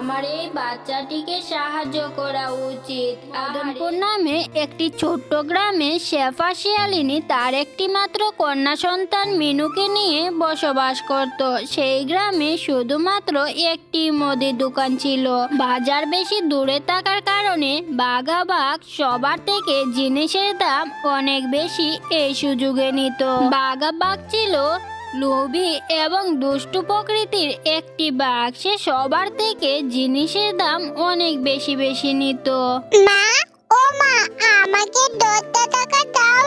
আমার এই বাচ্চাটিকে সাহায্য করা উচিত। আদমপুর নামে একটি ছোট্ট গ্রামে শেফা শিয়ালিনী তার একটি মাত্র কন্যা সন্তান মিনুকে নিয়ে বসবাস করত। সেই গ্রামে শুধুমাত্র একটি মুদি দোকান ছিল। বাজার বেশি দূরে থাকার কারণে বাঘাবাগ সবার থেকে জিনিসের দাম অনেক বেশি এই সুযোগে নিত। বাঘাবাগ ছিল লোভী এবং দুষ্ট প্রকৃতির একটি বাক্সে সবার থেকে জিনিসের দাম অনেক বেশি বেশি নিত। মা, ও মা, আমাকে দশটা টাকা দাও।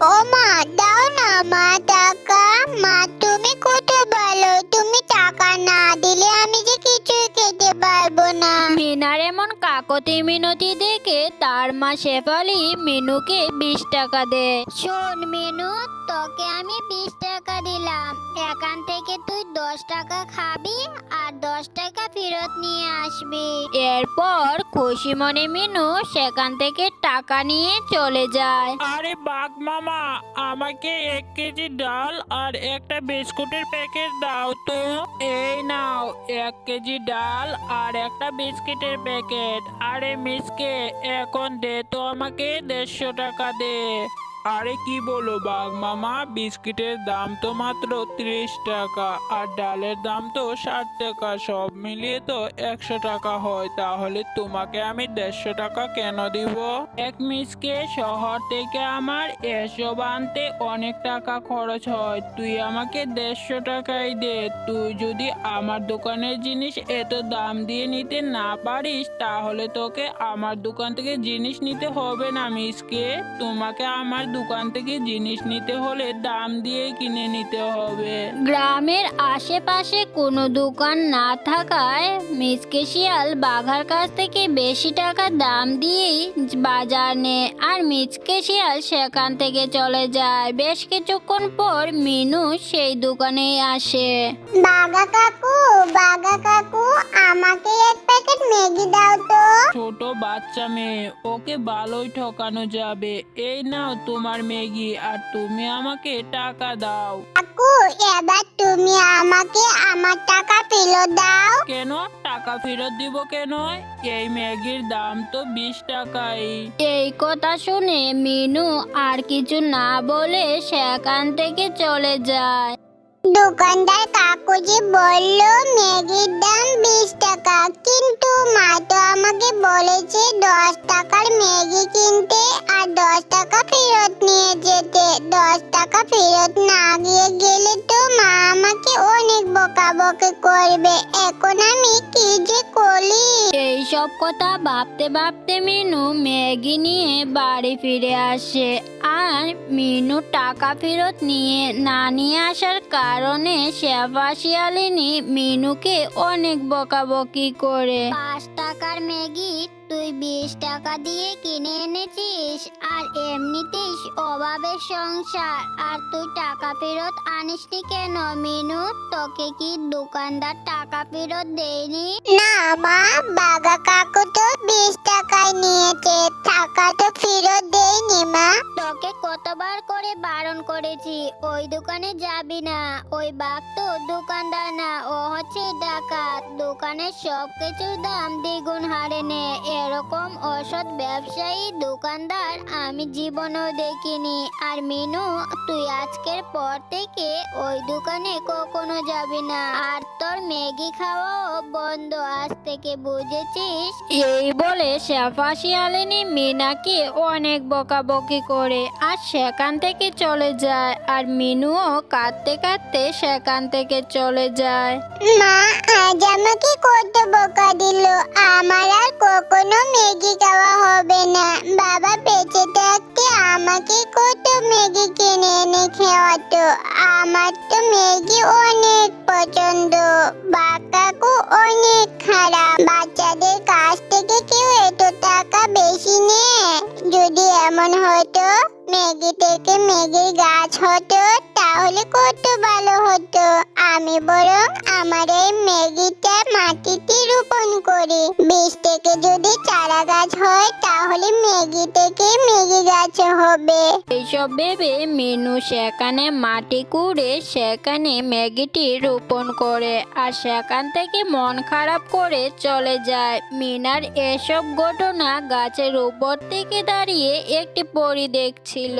ও মা, দাও না মা টাকা। মা, তুমি কত ভালো তুমি টাকা না দিলে আমি যে কিছুই খেতে পারব না। মিনার এমন কাকতি মিনতি দেখে তার মা শেফালি মিনুকে বিশ টাকা দে শোন মিনু তোকে আমি বিশ টাকা দিলাম। এখান থেকে তুই দশ টাকা খাবি আর দশ টাকা ফেরত নিয়ে আসবি। এরপর খুশি মনে মিনু সেখান থেকে টাকা নিয়ে চলে যায়। আরে বাঘ মামা, আমাকে এক কেজি ডাল আর একটা বিস্কুটের প্যাকেট দাও তো। এই নাও, এক কেজি ডাল আর একটা বিস্কিটের প্যাকেট। আরে মিসকে, এখন দে তো আমাকে দেড়শো টাকা দে। আরে কি বলো বাঘ মামা? বিস্কিটের দাম তো মাত্র ত্রিশ টাকা আর ডালের দাম তো ষাট টাকা। সব মিলিয়ে তো একশো টাকা হয়। তাহলে তোমাকে আমি দেড়শো টাকা কেন দিব? এক মিসকে শহর থেকে আমার এসব আনতে অনেক টাকা খরচ হয়। তুই আমাকে দেড়শো টাকাই দে। তুই যদি আমার দোকানের জিনিস এত দাম দিয়ে নিতে না পারিস, তাহলে তোকে আমার দোকান থেকে জিনিস নিতে হবে না মিসকে। তোমাকে আমার দোকান থেকে জিনিস নিতে হলে দাম দিয়ে কিনে নিতে হবে। গ্রামের আশেপাশে কোনো দোকান না থাকায় মিসকে শিয়াল বাঘার কাছ থেকে বেশি টাকা দাম দিয়েই বাজার নেয় আর মিচকে শিয়াল সেখান থেকে চলে যায়। বেশ কিছুক্ষণ পর মিনু সেই দোকানে আসে। বাগা কাকু বাগা কাকু আমাকে এক প্যাকেট ম্যাগি দাও তো। ছোট বাচ্চা মেয়ে ওকে ভালোই ঠকানো যাবে। এই নাও তোমার ম্যাগি আর তুমি আমাকে টাকা দাও। কাকু এবার তুমি আমাকে আমার টাকা ফেরত দাও। কেন? টাকা ফেরত দিব কেন? এই ম্যাগির দাম তো বিশ টাকাই। এই কথা শুনে মিনু আর কিছু না বলে সেখান থেকে চলে যায়। দোকানদার কাকু যে বলল, ম্যাগির দাম বিশ টাকা। কিন্তু মা তো আমাকে বলেছে দশ টাকার ম্যাগি কিনতে আর দশ টাকা ফেরত নিয়ে যেতে। দশ টাকা ফেরত না গিয়ে গেলে তো মা আমাকে অনেক বকাবকি করবে। এখন আমি কি যে করি? সব কথা ভাবতে ভাবতে মিনু ম্যাগি নিয়ে বাড়ি ফিরে আসে। আর মিনু টাকা ফেরত নিয়ে না নিয়ে আসার কারণে শেফা শিয়ালিনী মিনুকে অনেক বকাবকি করে। পাঁচ টাকার ম্যাগি তুই বিশ টাকা দিয়ে কিনে এনেছিস আর এমনিতেই অভাবের সংসার। আর তুই টাকা ফেরত আনিসনি কেন মিনু? তোকে কি দোকানদার টাকা ফেরত দেয়নি? না মা বাগা কাকু তো বিশ টাকায় নিয়েছে টাকা তো ফেরত দেয়নি মা। তোকে কতবার করে বারণ করেছি, ওই দোকানে যাবি না। ওই বাঘ তো দোকানদার না, ও হচ্ছে ডাকাত। দোকানের সব কিছুর দাম দ্বিগুণ হারে নে। এরকম অসৎ ব্যবসায়ী দোকানদার আমি জীবনেও দেখিনি। আর মিনু, তুই আজকের পর থেকে ওই দোকানে কখনো যাবি না। আর তোর ম্যাগি খাওয়াও বন্ধ। আজ থেকে বুঝেছিস? এই বলে শেফা শিয়ালিনী মিনাকে অনেক বকাবকি করে, আর সেখান থেকে চলে যায় আর মিনুও কাঁদতে কাঁদতে সেখান থেকে চলে যায়। মা, আজ আমাকে কত বকা দিল। আমার আর কখনো ম্যাগি খাওয়া হবে না। বাবা বেঁচে থাকতে আমাকে কত ম্যাগি কিনে এনে খাওয়াতো। আমার তো ম্যাগি অনেক পছন্দ। বাকাকু অনেক খারাপ। ম্যাগি থেকে ম্যাগির গাছ হতো তাহলে কত ভালো হতো? আমি বরং আমার এই ম্যাগিটা মাটিতে রোপণ করি। বীজ থেকে যদি চারা গাছ হয়, তাহলে ম্যাগি থেকে ম্যাগি গাছ হবে। এইসব ভেবে মিনু সেখানে মাটি কুড়ে সেখানে ম্যাগিটি রোপণ করে আর সেখান থেকে মন খারাপ করে চলে যায়। মিনার এসব ঘটনা গাছের উপর থেকে দাঁড়িয়ে একটি পরি দেখছিল।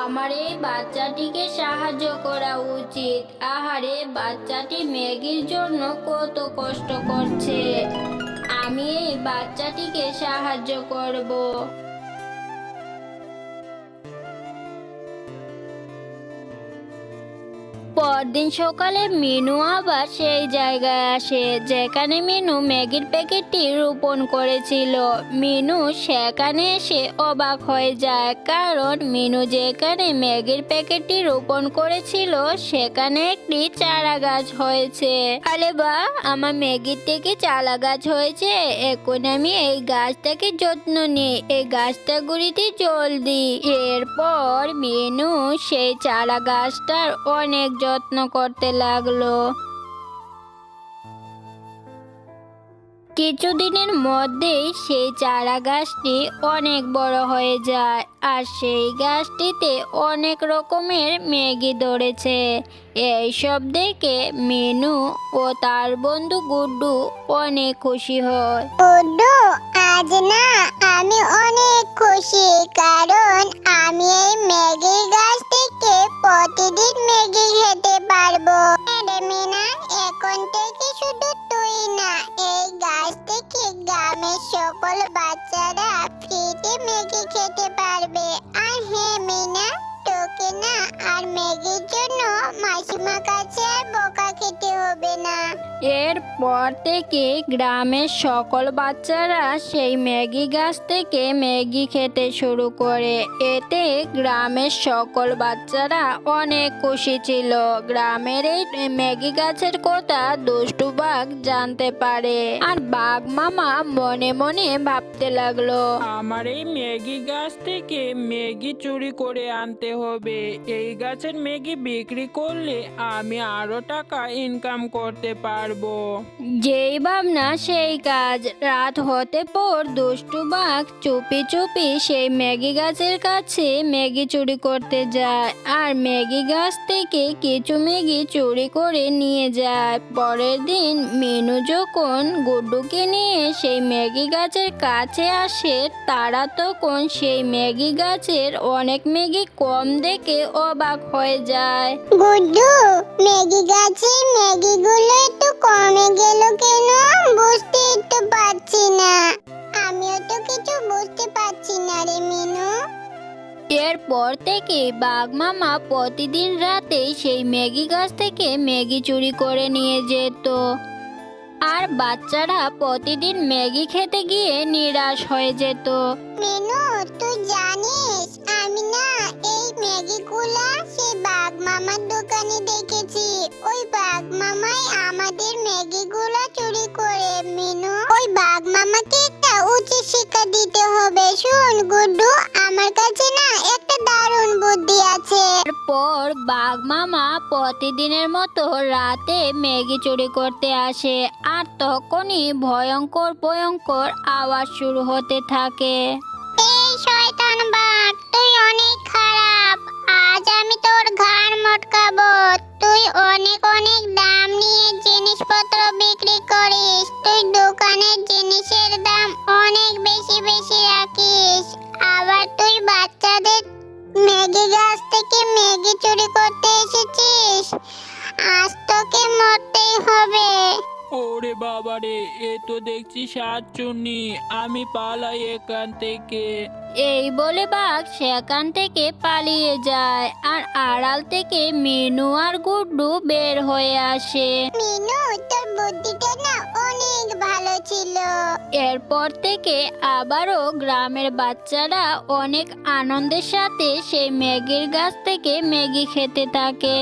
আমার এই বাচ্চাটিকে সাহায্য করা উচিত। আহারে বাচ্চাটি ম্যাগির জন্য কত কষ্ট করছে। আমি এই বাচ্চাটিকে সাহায্য করব। পরদিন সকালে মিনু আবার সেই জায়গায় আসে, যেখানে মিনু ম্যাগির প্যাকেটটি রোপণ করেছিল। মিনু সেখানে এসে অবাক হয়ে যায়, কারণ মিনু যেখানে ম্যাগির প্যাকেটটি রোপণ করেছিল, সেখানে একটি চারা গাছ হয়েছে। আরে বা, আমার ম্যাগির থেকে চারা গাছ হয়েছে, এখন আমি এই গাছটাকে যত্ন নিই, এই গাছটা গুড়িতে জল দিই। এরপর মিনু সেই চারা গাছটার অনেক যত্ন করতে লাগল। কিছুদিনের মধ্যেই সেই চারা গাছটি অনেক বড় হয়ে যায় আর সেই গাছটিতে অনেক রকমের মেঘি ধরেছে। এইসব দেখে মেনু ও তার বন্ধু গুড্ডু অনেক খুশি হয়। গুড্ডু, আজ না আমি অনেক খুশি, কারণ আমি না এরপর থেকে গ্রামের সকল বাচ্চারা সেই ম্যাগি গাছ থেকে ম্যাগি খেতে শুরু করে। এতে গ্রামের সকল বাচ্চারা অনেক খুশি ছিল। গ্রামের এই ম্যাগি গাছের কথা দুষ্টু বাঘ জানতে পারে। আর বাঘ মামা মনে মনে ভাবতে লাগল, আমার এই ম্যাগি গাছ থেকে ম্যাগি চুরি করে আনতে হবে। এই গাছের ম্যাগি বিক্রি করলে আমি আরও টাকা ইনকাম করতে পারব। যেই ভাবনা সেই কাজ। রাত হতে পর দুষ্টু বাঘ চুপি চুপি সেই ম্যাগি গাছের কাছে ম্যাগি চুরি করতে যায় আর ম্যাগি গাছ থেকে কিছু ম্যাগি চুরি করে নিয়ে যায়। পরের দিন মিনু যখন গুড্ডুকে নিয়ে সেই ম্যাগি গাছের কাছে আসে, তারা তখন সেই ম্যাগি গাছের অনেক ম্যাগি কম দেখে অবাক হয়ে যায়। গুড্ডু, ম্যাগি গাছে ম্যাগি গুলো একটু কমে গেল কেন? বুঝতে একটু পারছি না। আমিও তো কিছু বুঝতে পারছি না রে মিনু। এরপর থেকে বাঘ মামা প্রতিদিন রাতে সেই ম্যাগি গাছ থেকে ম্যাগি চুরি করে নিয়ে যেত। আর বাচ্চারা প্রতিদিন ম্যাগি খেতে গিয়ে নিরাশ হয়ে যেত। মিনু তুই জানিস আমি না এই ম্যাগি গুলা সেই বাঘ মামার দোকানে দেখেছি। ওই বাঘ বাঘ মামা প্রতিদিনের মতো রাতে ম্যাগি চুরি করতে আসে আর তখনই ভয়ঙ্কর ভয়ঙ্কর আওয়াজ শুরু হতে থাকে। এই তুই অনেক খারাপ। আজ আমি তোর তুই অনেক অনেক দাম নিয়ে জিনিসপত্র বিক্রি করিস। তুই দোকানের জিনিসের দাম অনেক বেশি বেশি আবার তুই বাচ্চাদের ম্যাগি গাছ থেকে ম্যাগি চুরি করতে এসেছিস? আজ তোকে মরতেই হবে। ওরে বাবারে এ তো দেখছি সাতচুন্নি। আমি পালাই এখান থেকে। এই বলে বাঘ সেখান থেকে পালিয়ে যায় আর আড়াল থেকে মিনু আর গুড্ডু বের হয়ে আসে। মিনু তোর বুদ্ধিটা না অনেক ভালো ছিল। এরপর থেকে আবারও গ্রামের বাচ্চারা অনেক আনন্দের সাথে সেই ম্যাগির গাছ থেকে ম্যাগি খেতে থাকে।